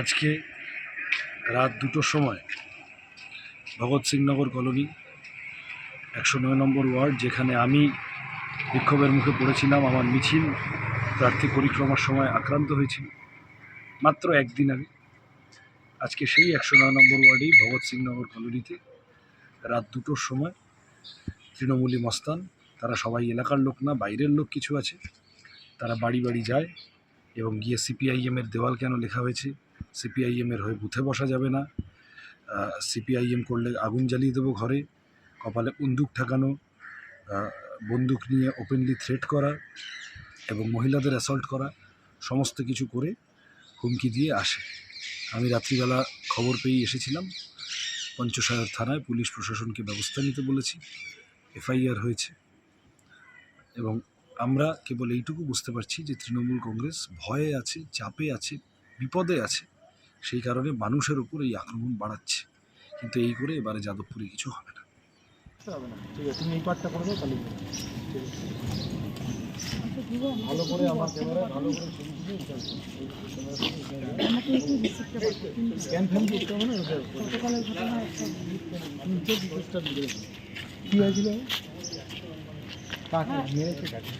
আজকে রাত দুটোর সময় ভগৎ সিংনগর কলোনি, একশো নয় নম্বর ওয়ার্ড, যেখানে আমি বিক্ষোভের মুখে পড়েছিলাম, আমার মিছিল, প্রার্থী পরিক্রমার সময় আক্রান্ত হয়েছিল। মাত্র একদিন আগে। আজকে সেই একশো নয় নম্বর ওয়ার্ডেই ভগৎ সিংনগর কলোনিতে রাত দুটোর সময় তৃণমূলী মস্তান, তারা সবাই এলাকার লোক না, বাইরের লোক কিছু আছে, তারা বাড়ি বাড়ি যায় এবং গিয়ে সিপিআইএমের দেওয়াল কেন লেখা হয়েছে সিপিআইএমের হয়ে বুথে বসা যাবে না। সিপিআইএম করলে আগুন জ্বালিয়ে দেবো ঘরে, কপালে বন্দুক ঠেকানো বন্দুক নিয়ে ওপেনলি থ্রেট করা এবং মহিলাদের অ্যাসল্ট করা, সমস্ত কিছু করে হুমকি দিয়ে আসে। আমি রাত্রিবেলা খবর পেয়ে এসেছিলাম। পঞ্চসাগর থানায় পুলিশ প্রশাসনকে ব্যবস্থা নিতে বলেছি। এফআইআর হয়েছে। এবং আমরা কেবল এইটুকু বুঝতে পারছি যে তৃণমূল কংগ্রেস ভয়ে আছে, চাপে আছে, বিপদে আছে। সেই কারণে মানুষের উপর এই আক্রমণ বাড়াচ্ছে। কিন্তু এই করে এবারে যাদবপুরে কিছু হবে না। ঠিক আছে, তুমি এই করে ভালো করে আমার স্ক্যান ফ্যান করতে হবে না? হয়েছিল?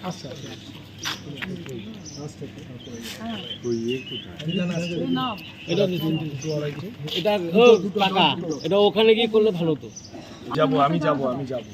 আচ্ছা আচ্ছা। এটা ওখানে গিয়ে করলে ভালো হতো যাব আমি যাব আমি যাব